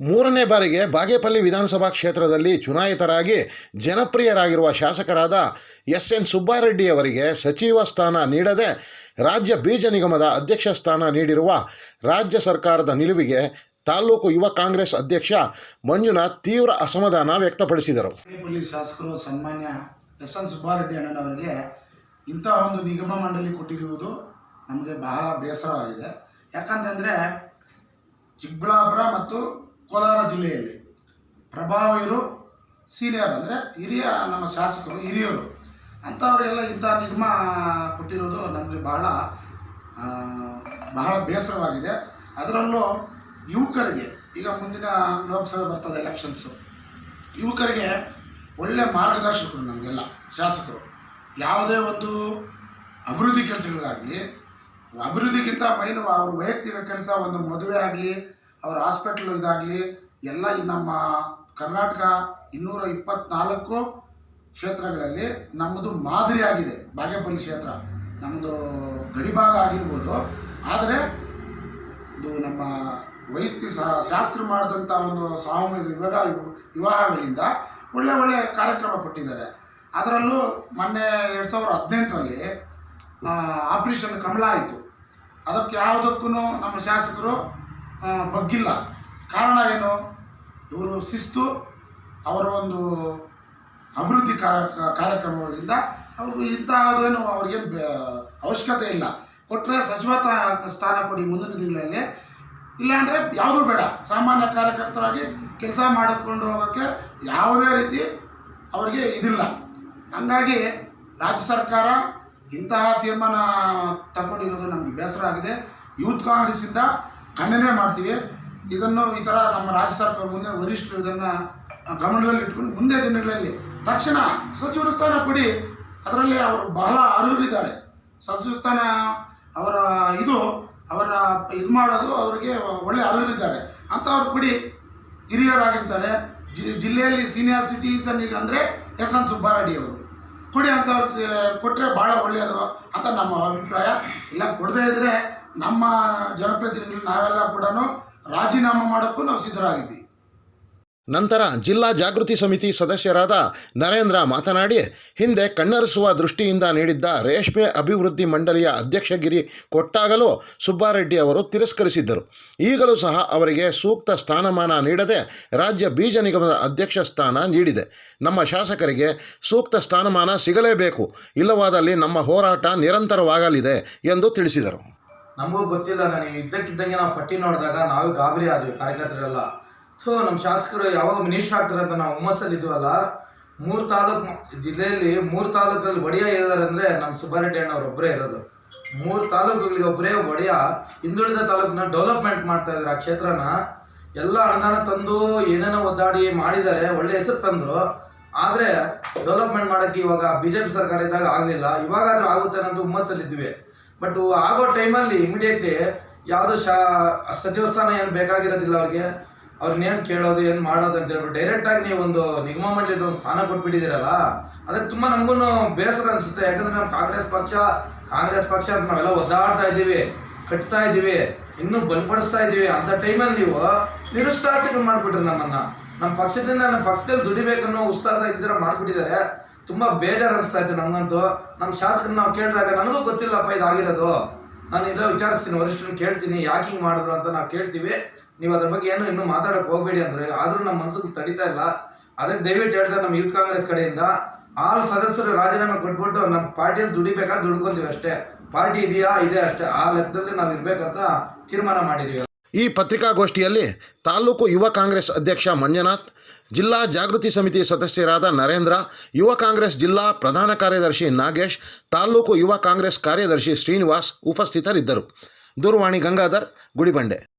ಮೂರನೇ ಬಾರಿಗೆ ಬಾಗೇಪಲ್ಲಿ ವಿಧಾನಸಭಾ ಕ್ಷೇತ್ರದಲ್ಲಿ ಚುನಾಯಿತರಾಗಿ ಜನಪ್ರಿಯರಾಗಿರುವ ಶಾಸಕರಾದ ಎಸ್ ಎನ್ ಸುಬ್ಬಾರೆಡ್ಡಿಯವರಿಗೆ ಸಚಿವ ಸ್ಥಾನ ನೀಡದೆ ರಾಜ್ಯ ಬೀಜ ನಿಗಮದ ಅಧ್ಯಕ್ಷ ಸ್ಥಾನ ನೀಡಿರುವ ರಾಜ್ಯ ಸರ್ಕಾರದ ನಿಲುವಿಗೆ ತಾಲೂಕು ಯುವ ಕಾಂಗ್ರೆಸ್ ಅಧ್ಯಕ್ಷ ಮಂಜುನಾಥ್ ತೀವ್ರ ಅಸಮಾಧಾನ ವ್ಯಕ್ತಪಡಿಸಿದರು. ಶಾಸಕರು ಸನ್ಮಾನ್ಯ ಎಸ್ ಎನ್ ಸುಬ್ಬಾರೆಡ್ಡಿ ಅಣ್ಣನವರಿಗೆ ಇಂಥ ಒಂದು ನಿಗಮ ಮಂಡಳಿ ಕೊಟ್ಟಿರುವುದು ನಮಗೆ ಬಹಳ ಬೇಸರವಾಗಿದೆ. ಯಾಕಂತಂದರೆ ಚಿಕ್ಕಬಳ್ಳಾಪುರ ಮತ್ತು ಕೋಲಾರ ಜಿಲ್ಲೆಯಲ್ಲಿ ಪ್ರಭಾವಿರು ಸೀನಿಯರ್ ಅಂದರೆ ಹಿರಿಯ ನಮ್ಮ ಶಾಸಕರು, ಹಿರಿಯರು. ಅಂಥವರೆಲ್ಲ ಇಂಥ ನಿಗಮ ಕೊಟ್ಟಿರೋದು ನಮಗೆ ಬಹಳ ಬಹಳ ಬೇಸರವಾಗಿದೆ. ಅದರಲ್ಲೂ ಯುವಕರಿಗೆ, ಈಗ ಮುಂದಿನ ಲೋಕಸಭೆ ಬರ್ತದೆ ಎಲೆಕ್ಷನ್ಸು ಯುವಕರಿಗೆ ಒಳ್ಳೆ ಮಾರ್ಗದರ್ಶಕರು ನಮಗೆಲ್ಲ, ಶಾಸಕರು. ಯಾವುದೇ ಒಂದು ಅಭಿವೃದ್ಧಿ ಕೆಲಸಗಳಿಗಾಗಲಿ, ಅಭಿವೃದ್ಧಿಗಿಂತ ಮೈನು ಅವ್ರ ವೈಯಕ್ತಿಕ ಕೆಲಸ, ಒಂದು ಮದುವೆ ಆಗಲಿ ಅವ್ರ ಹಾಸ್ಪಿಟ್ಲ್ ಇದಾಗಲಿ ಎಲ್ಲ ನಮ್ಮ ಕರ್ನಾಟಕ ಇನ್ನೂರ ಇಪ್ಪತ್ನಾಲ್ಕು ಕ್ಷೇತ್ರಗಳಲ್ಲಿ ನಮ್ಮದು ಮಾದರಿಯಾಗಿದೆ ಬಾಗೇಪಲ್ಲಿ ಕ್ಷೇತ್ರ. ನಮ್ಮದು ಗಡಿಭಾಗ ಆಗಿರ್ಬೋದು. ಆದರೆ ಇದು ನಮ್ಮ ಶಾ- ಶಾಸ್ತ್ರ ಮಾಡಿದಂಥ ಒಂದು ಸಾಮೂಹಿಕ ವಿವಾಹ ವಿವಾಹಗಳಿಂದ ಒಳ್ಳೆ ಒಳ್ಳೆ ಕಾರ್ಯಕ್ರಮ ಕೊಟ್ಟಿದ್ದಾರೆ. ಅದರಲ್ಲೂ ಮೊನ್ನೆ ಎರಡು ಸಾವಿರದ ಹದಿನೆಂಟರಲ್ಲಿ ಆಪ್ರೇಷನ್ ಕಮಲ ಆಯಿತು. ಅದಕ್ಕೆ ಯಾವುದಕ್ಕೂ ನಮ್ಮ ಶಾಸಕರು ಬಗ್ಗಿಲ್ಲ. ಕಾರಣ ಏನು? ಇವರು ಶಿಸ್ತು, ಅವರ ಒಂದು ಅಭಿವೃದ್ಧಿ ಕಾರ್ಯ, ಕಾರ್ಯಕ್ರಮಗಳಿಂದ ಅವರು ಇಂತಹದೇನು ಅವ್ರಿಗೇನು ಅವಶ್ಯಕತೆ ಇಲ್ಲ. ಕೊಟ್ಟರೆ ಸಚಿವ ಸ್ಥಾನ ಕೊಡಿ ಮುಂದಿನ ದಿನಗಳಲ್ಲಿ. ಇಲ್ಲಾಂದರೆ ಯಾವುದೂ ಬೇಡ. ಸಾಮಾನ್ಯ ಕಾರ್ಯಕರ್ತರಾಗಿ ಕೆಲಸ ಮಾಡಿಕೊಂಡು ಹೋಗೋಕ್ಕೆ ಯಾವುದೇ ರೀತಿ ಅವರಿಗೆ ಇದಿಲ್ಲ. ಹಂಗಾಗಿ ರಾಜ್ಯ ಸರ್ಕಾರ ಇಂತಹ ತೀರ್ಮಾನ ತಗೊಂಡಿರೋದು ನಮಗೆ ಬೇಸರ ಆಗಿದೆ. ಯೂತ್ ಕಾಂಗ್ರೆಸ್ಸಿಂದ ಖಂಡನೆ ಮಾಡ್ತೀವಿ. ಇದನ್ನು ಈ ಥರ ನಮ್ಮ ರಾಜ್ಯ ಸರ್ಕಾರ ಮುಂದೆ ವರಿಷ್ಠರು ಇದನ್ನು ಗಮನದಲ್ಲಿ ಇಟ್ಕೊಂಡು ಮುಂದೆ ದಿನಗಳಲ್ಲಿ ತಕ್ಷಣ ಸಚಿವ ಸ್ಥಾನ ಕೊಡಿ. ಅದರಲ್ಲಿ ಅವರು ಬಹಳ ಅರ್ಹರಿದ್ದಾರೆ. ಸಚಿವ ಸ್ಥಾನ ಅವರ ಇದು ಅವರ ಇದು ಮಾಡೋದು ಅವರಿಗೆ ಒಳ್ಳೆ ಅರ್ಹರಿದ್ದಾರೆ. ಅಂಥವ್ರು ಕೊಡಿ. ಹಿರಿಯರಾಗಿರ್ತಾರೆ. ಜಿ, ಜಿಲ್ಲೆಯಲ್ಲಿ ಸೀನಿಯರ್ ಸಿಟಿಸನ್ ಈಗ ಅಂದರೆ ಎಸ್ ಎನ್ ಸುಬ್ಬಾರೆಡ್ಡಿ ಅವರು. ಕೊಡಿ ಅಂಥವ್ರು ಕೊಟ್ಟರೆ ಭಾಳ ಒಳ್ಳೆಯದು ಅಂತ ನಮ್ಮ ಅಭಿಪ್ರಾಯ. ಇಲ್ಲ, ಕೊಡದೇ ಇದ್ದರೆ ನಮ್ಮ ಜನಪ್ರತಿನಿಧಿಗಳು ನಾವೆಲ್ಲ ಕೂಡ ರಾಜೀನಾಮೆ ಮಾಡೋಕ್ಕೂ ನಾವು ಸಿದ್ಧರಾಗಿದ್ವಿ. ನಂತರ ಜಿಲ್ಲಾ ಜಾಗೃತಿ ಸಮಿತಿ ಸದಸ್ಯರಾದ ನರೇಂದ್ರ ಮಾತನಾಡಿ, ಹಿಂದೆ ಕಣ್ಣರಿಸುವ ದೃಷ್ಟಿಯಿಂದ ನೀಡಿದ್ದ ರೇಷ್ಮೆ ಅಭಿವೃದ್ಧಿ ಮಂಡಳಿಯ ಅಧ್ಯಕ್ಷಗಿರಿ ಕೊಟ್ಟಾಗಲೂ ಸುಬ್ಬಾರೆಡ್ಡಿ ಅವರು ತಿರಸ್ಕರಿಸಿದ್ದರು. ಈಗಲೂ ಸಹ ಅವರಿಗೆ ಸೂಕ್ತ ಸ್ಥಾನಮಾನ ನೀಡದೆ ರಾಜ್ಯ ಬೀಜ ನಿಗಮದ ಅಧ್ಯಕ್ಷ ಸ್ಥಾನ ನೀಡಿದೆ. ನಮ್ಮ ಶಾಸಕರಿಗೆ ಸೂಕ್ತ ಸ್ಥಾನಮಾನ ಸಿಗಲೇಬೇಕು. ಇಲ್ಲವಾದಲ್ಲಿ ನಮ್ಮ ಹೋರಾಟ ನಿರಂತರವಾಗಲಿದೆ ಎಂದು ತಿಳಿಸಿದರು. ನಮಗೂ ಗೊತ್ತಿಲ್ಲ ನನಗೆ ಇದ್ದಕ್ಕಿದ್ದಂಗೆ ನಾವು ಪಟ್ಟಿ ನೋಡಿದಾಗ ನಾವೇ ಗಾಬರಿ ಆದ್ವಿ, ಕಾರ್ಯಕರ್ತರೆಲ್ಲ. ಸೊ ನಮ್ಮ ಶಾಸಕರು ಯಾವಾಗ ಮಿನಿಸ್ಟರ್ ಆಗ್ತಾರೆ ಅಂತ ನಾವು ಹುಮ್ಮಸ್ಸಲ್ಲಿ ಇದ್ವಲ್ಲ ಮೂರು ತಾಲೂಕು ಜಿಲ್ಲೆಯಲ್ಲಿ ಮೂರು ತಾಲೂಕಲ್ಲಿ ಒಡೆಯ ಇದ್ದಾರೆ ಅಂದರೆ ನಮ್ಮ ಸುಬ್ಬಾರೆಡ್ಡಿ ಒಬ್ಬರೇ ಇರೋದು. ಮೂರು ತಾಲೂಕುಗಳಿಗೆ ಒಬ್ಬರೇ ಒಡೆಯ, ಹಿಂದುಳಿದ ತಾಲೂಕನ್ನ ಡೆವಲಪ್ಮೆಂಟ್ ಮಾಡ್ತಾ ಇದ್ದಾರೆ ಆ ಕ್ಷೇತ್ರನ. ಎಲ್ಲ ಅನುದಾನ ತಂದು ಏನೇನೋ ಒದ್ದಾಡಿ ಮಾಡಿದ್ದಾರೆ, ಒಳ್ಳೆ ಹೆಸರು ತಂದರು. ಆದರೆ ಡೆವಲಪ್ಮೆಂಟ್ ಮಾಡೋಕ್ಕೆ ಇವಾಗ ಬಿ ಜೆ ಪಿ ಸರ್ಕಾರ ಇದ್ದಾಗ ಆಗಲಿಲ್ಲ, ಇವಾಗಾದರೂ ಆಗುತ್ತೆ ಅನ್ನೋದು ಹುಮ್ಮಸ್ಸಲ್ಲಿದ್ವಿ. ಬಟ್ ಆಗೋ ಟೈಮಲ್ಲಿ ಇಮಿಡಿಯೇಟ್ಲಿ ಯಾವುದು ಶಾ, ಸಚಿವ ಸ್ಥಾನ ಏನು ಬೇಕಾಗಿರೋದಿಲ್ಲ ಅವ್ರಿಗೆ. ಅವ್ರನ್ನೇನು ಕೇಳೋದು, ಏನು ಮಾಡೋದು ಅಂತ ಹೇಳ್ಬಿಟ್ಟು ಡೈರೆಕ್ಟಾಗಿ ನೀವು ಒಂದು ನಿಗಮ ಮಂಡಳಿದ ಒಂದು ಸ್ಥಾನ ಕೊಟ್ಬಿಟ್ಟಿದ್ದೀರಲ್ಲ, ಅದಕ್ಕೆ ತುಂಬ ನಮಗೂ ಬೇಸರ ಅನಿಸುತ್ತೆ. ಯಾಕಂದರೆ ನಮ್ಮ ಕಾಂಗ್ರೆಸ್ ಪಕ್ಷ ಕಾಂಗ್ರೆಸ್ ಪಕ್ಷ ಅಂತ ನಾವೆಲ್ಲ ಒದ್ದಾಡ್ತಾ ಇದ್ದೀವಿ, ಕಟ್ತಾ ಇದ್ದೀವಿ, ಇನ್ನೂ ಬಲಪಡಿಸ್ತಾ ಇದ್ದೀವಿ. ಅಂಥ ಟೈಮಲ್ಲಿ ನೀವು ನಿರುತ್ಸಾಹಗಳು ಮಾಡಿಬಿಟ್ರಿ ನಮ್ಮನ್ನು. ನಮ್ಮ ಪಕ್ಷದಿಂದ ನಮ್ಮ ಪಕ್ಷದಲ್ಲಿ ದುಡಿಬೇಕನ್ನೋ ಉತ್ಸಾಹ ಇದ್ದಿರ ಮಾಡಿಬಿಟ್ಟಿದ್ದಾರೆ. ತುಂಬ ಬೇಜಾರು ಅನಿಸ್ತಾ ಇತ್ತು ನಮಗಂತೂ. ನಮ್ಮ ಶಾಸಕರು ನಾವು ಕೇಳಿದಾಗ ನನಗೂ ಗೊತ್ತಿಲ್ಲಪ್ಪ ಇದಾಗಿರೋದು. ನಾನು ಇಲ್ಲ ವಿಚಾರಿಸ್ತೀನಿ, ವರಿಷ್ಠರನ್ನ ಕೇಳ್ತೀನಿ, ಯಾಕೆ ಹಿಂಗೆ ಮಾಡಿದ್ರು ಅಂತ ನಾವು ಕೇಳ್ತೀವಿ. ನೀವು ಅದ್ರ ಬಗ್ಗೆ ಏನು ಇನ್ನೂ ಮಾತಾಡೋಕೆ ಹೋಗಬೇಡಿ ಅಂದರೆ, ಆದರೂ ನಮ್ಮ ಮನಸ್ಸಲ್ಲಿ ತಡಿತಾ ಇಲ್ಲ. ಅದಕ್ಕೆ ದಯವಿಟ್ಟು ಹೇಳ್ತಾ ನಮ್ಮ ಯೂತ್ ಕಾಂಗ್ರೆಸ್ ಕಡೆಯಿಂದ ಆಲ್ ಸದಸ್ಯರು ರಾಜೀನಾಮೆ ಕೊಟ್ಬಿಟ್ಟು ನಮ್ಮ ಪಾರ್ಟಿಯಲ್ಲಿ ದುಡಿಬೇಕಾ ದುಡ್ಕೊಂತೀವಿ ಅಷ್ಟೇ. ಪಾರ್ಟಿ ಇದೆಯಾ? ಇದೆ ಅಷ್ಟೇ. ಆ ಲೆಕ್ಕದಲ್ಲಿ ನಾವು ಇರಬೇಕಂತ ತೀರ್ಮಾನ ಮಾಡಿದ್ದೀವಿ ಈ ಪತ್ರಿಕಾಗೋಷ್ಠಿಯಲ್ಲಿ ತಾಲೂಕು ಯುವ ಕಾಂಗ್ರೆಸ್ ಅಧ್ಯಕ್ಷ ಮಂಜುನಾಥ್ ಜಿಲ್ಲಾ ಜಾಗೃತಿ ಸಮಿತಿ ಸದಸ್ಯರಾದ ನರೇಂದ್ರ, ಯುವ ಕಾಂಗ್ರೆಸ್ ಜಿಲ್ಲಾ ಪ್ರಧಾನ ಕಾರ್ಯದರ್ಶಿ ನಾಗೇಶ್ ತಾಲೂಕು ಯುವ ಕಾಂಗ್ರೆಸ್ ಕಾರ್ಯದರ್ಶಿ ಶ್ರೀನಿವಾಸ್ ಉಪಸ್ಥಿತರಿದ್ದರು. ದೂರವಾಣಿ ಗಂಗಾಧರ್, ಗುಡಿಬಂಡೆ.